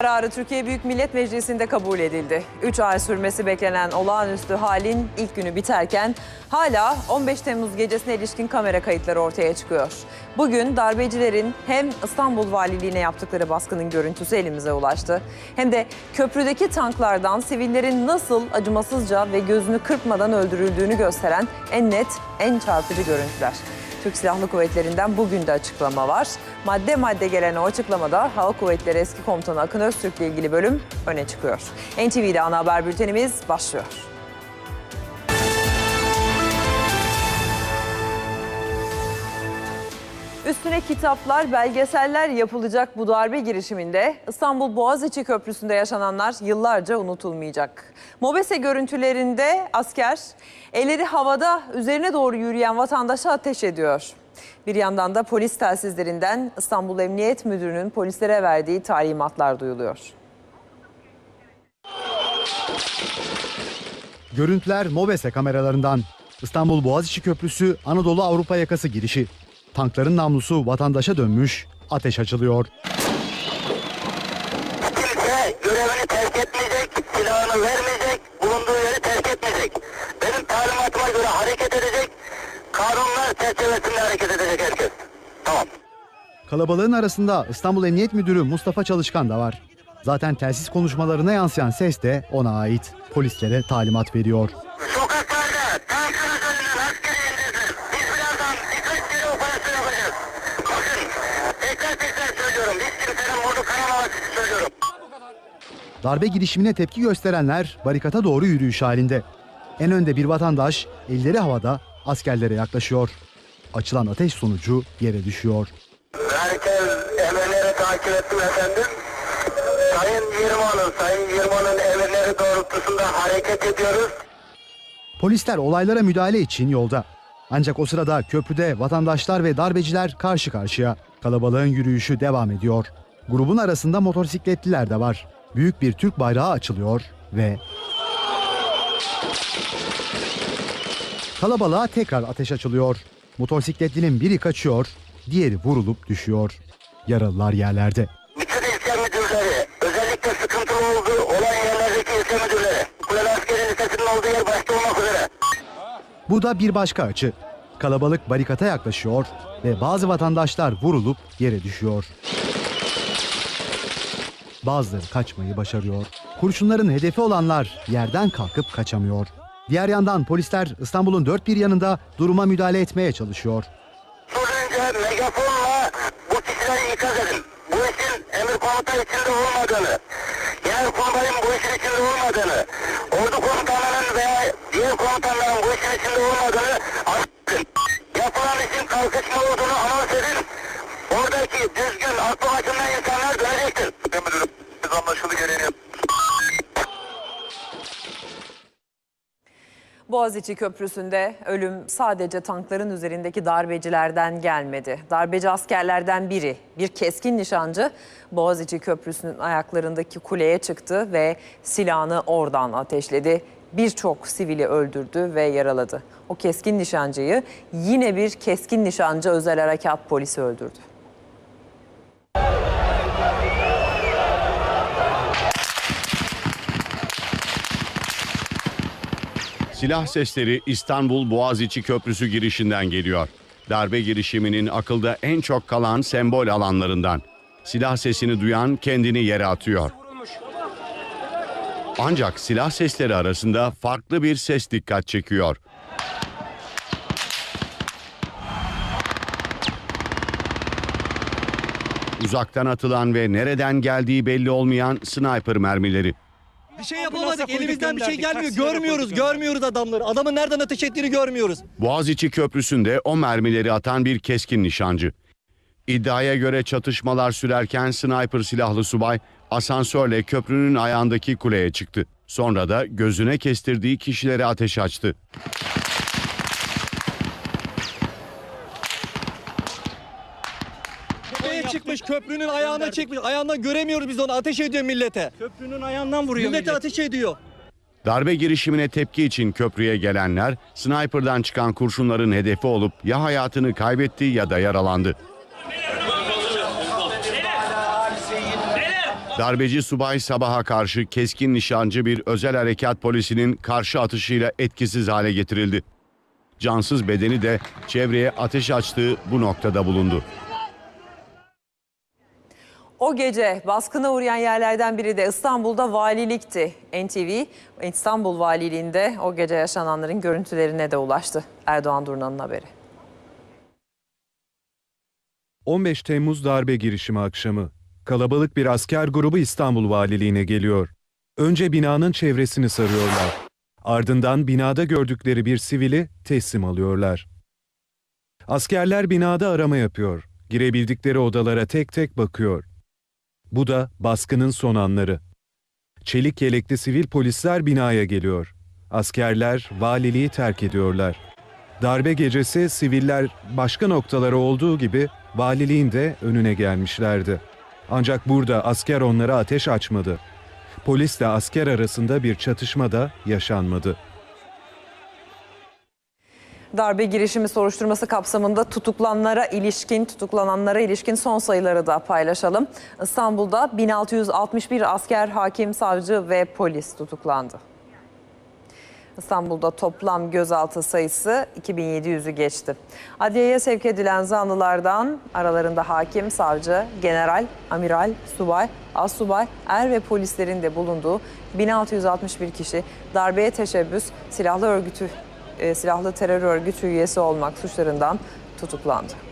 Kararı Türkiye Büyük Millet Meclisi'nde kabul edildi. 3 ay sürmesi beklenen olağanüstü halin ilk günü biterken hala 15 Temmuz gecesine ilişkin kamera kayıtları ortaya çıkıyor. Bugün darbecilerin hem İstanbul Valiliğine yaptıkları baskının görüntüsü elimize ulaştı. Hem de köprüdeki tanklardan sivillerin nasıl acımasızca ve gözünü kırpmadan öldürüldüğünü gösteren en net, en çarpıcı görüntüler. Türk Silahlı Kuvvetleri'nden bugün de açıklama var. Madde madde gelen o açıklamada Hava Kuvvetleri Eski Komutanı Akın Öztürk ile ilgili bölüm öne çıkıyor. NTV'de ana haber bültenimiz başlıyor. Üstüne kitaplar, belgeseller yapılacak bu darbe girişiminde İstanbul Boğaziçi Köprüsü'nde yaşananlar yıllarca unutulmayacak. Mobese görüntülerinde asker elleri havada üzerine doğru yürüyen vatandaşa ateş ediyor. Bir yandan da polis telsizlerinden İstanbul Emniyet Müdürü'nün polislere verdiği talimatlar duyuluyor. Görüntüler Mobese kameralarından. İstanbul Boğaziçi Köprüsü Anadolu Avrupa yakası girişi. Tankların namlusu vatandaşa dönmüş, ateş açılıyor. kimse görevini terk etmeyecek, silahını vermeyecek, bulunduğu yeri terk etmeyecek. Benim talimatıma göre hareket edecek, kanunlar çerçevesinde hareket edecek herkes. Tamam. Kalabalığın arasında İstanbul Emniyet Müdürü Mustafa Çalışkan da var. Zaten telsiz konuşmalarına yansıyan ses de ona ait. Polislere talimat veriyor. Darbe girişimine tepki gösterenler barikata doğru yürüyüş halinde. En önde bir vatandaş elleri havada askerlere yaklaşıyor. Açılan ateş sonucu yere düşüyor. Herkes emirleri takip ettim efendim. Sayın Yirman'ın, Sayın Yirman'ın emirleri doğrultusunda hareket ediyoruz. Polisler olaylara müdahale için yolda. Ancak o sırada köprüde vatandaşlar ve darbeciler karşı karşıya. Kalabalığın yürüyüşü devam ediyor. Grubun arasında motosikletliler de var. Büyük bir Türk bayrağı açılıyor ve Kalabalığa tekrar ateş açılıyor. Motosikletlinin biri kaçıyor, diğeri vurulup düşüyor. Yaralılar yerlerde. Bütün ilçe müdürleri, özellikle sıkıntılı olduğu olan yerlerdeki ilçe müdürleri, Kuleler Askeri Lisesi'nin olduğu yer başta olmak üzere. Bu da bir başka açı. Kalabalık barikata yaklaşıyor ve bazı vatandaşlar vurulup yere düşüyor. Bazıları kaçmayı başarıyor. Kurşunların hedefi olanlar yerden kalkıp kaçamıyor. Diğer yandan polisler İstanbul'un dört bir yanında duruma müdahale etmeye çalışıyor. Sorunca megafonla bu kişileri ikaz edin. Bu işin emir komuta içinde olmadığını, yer komutanın bu işin içinde olmadığını, ordu komutanlarının veya diğer komutanların bu işin içinde olmadığını anlatın. Yapılan işin kalkışma olduğunu anons edin. Oradaki düzgün, aklı başında insanlar görecektir. Boğaziçi Köprüsü'nde ölüm sadece tankların üzerindeki darbecilerden gelmedi. Darbeci askerlerden biri, bir keskin nişancı Boğaziçi Köprüsü'nün ayaklarındaki kuleye çıktı ve silahını oradan ateşledi. Birçok sivili öldürdü ve yaraladı. O keskin nişancıyı yine bir keskin nişancı özel harekat polisi öldürdü. Silah sesleri İstanbul Boğaziçi Köprüsü girişinden geliyor. Darbe girişiminin akılda en çok kalan sembol alanlarından. Silah sesini duyan kendini yere atıyor. Ancak silah sesleri arasında farklı bir ses dikkat çekiyor. Uzaktan atılan ve nereden geldiği belli olmayan sniper mermileri. Bir şey yapamadık. Elimizden bir şey gelmiyor. Görmüyoruz. Görmüyoruz adamları. Adamın nereden ateş ettiğini görmüyoruz. Boğaziçi Köprüsü'nde o mermileri atan bir keskin nişancı. İddiaya göre çatışmalar sürerken sniper silahlı subay asansörle köprünün ayağındaki kuleye çıktı. Sonra da gözüne kestirdiği kişilere ateş açtı. Çıkmış. Köprünün ayağına çıkmış. Ayağından göremiyoruz biz onu. Ateş ediyor millete. Köprünün ayağından vuruyor Millete millet. ateş ediyor. Darbe girişimine tepki için köprüye gelenler sniper'dan çıkan kurşunların hedefi olup ya hayatını kaybetti ya da yaralandı. Darbeci subay sabaha karşı keskin nişancı bir özel harekat polisinin karşı atışıyla etkisiz hale getirildi. Cansız bedeni de çevreye ateş açtığı bu noktada bulundu. O gece baskına uğrayan yerlerden biri de İstanbul'da valilikti. NTV İstanbul Valiliğinde o gece yaşananların görüntülerine de ulaştı. Erdoğan Durnan'ın haberi. 15 Temmuz darbe girişimi akşamı. Kalabalık bir asker grubu İstanbul Valiliğine geliyor. Önce binanın çevresini sarıyorlar. Ardından binada gördükleri bir sivili teslim alıyorlar. Askerler binada arama yapıyor. Girebildikleri odalara tek tek bakıyor. Bu da baskının son anları. Çelik yelekli sivil polisler binaya geliyor. Askerler valiliği terk ediyorlar. Darbe gecesi siviller başka noktalara olduğu gibi valiliğin de önüne gelmişlerdi. Ancak burada asker onlara ateş açmadı. Polisle asker arasında bir çatışma da yaşanmadı. Darbe girişimi soruşturması kapsamında tutuklanlara ilişkin, tutuklananlara ilişkin son sayıları da paylaşalım. İstanbul'da 1661 asker, hakim, savcı ve polis tutuklandı. İstanbul'da toplam gözaltı sayısı 2700'ü geçti. Adliyeye sevk edilen zanlılardan aralarında hakim, savcı, general, amiral, subay, assubay, er ve polislerin de bulunduğu 1661 kişi darbeye teşebbüs, silahlı örgütü, silahlı terör örgütü üyesi olmak suçlarından tutuklandı.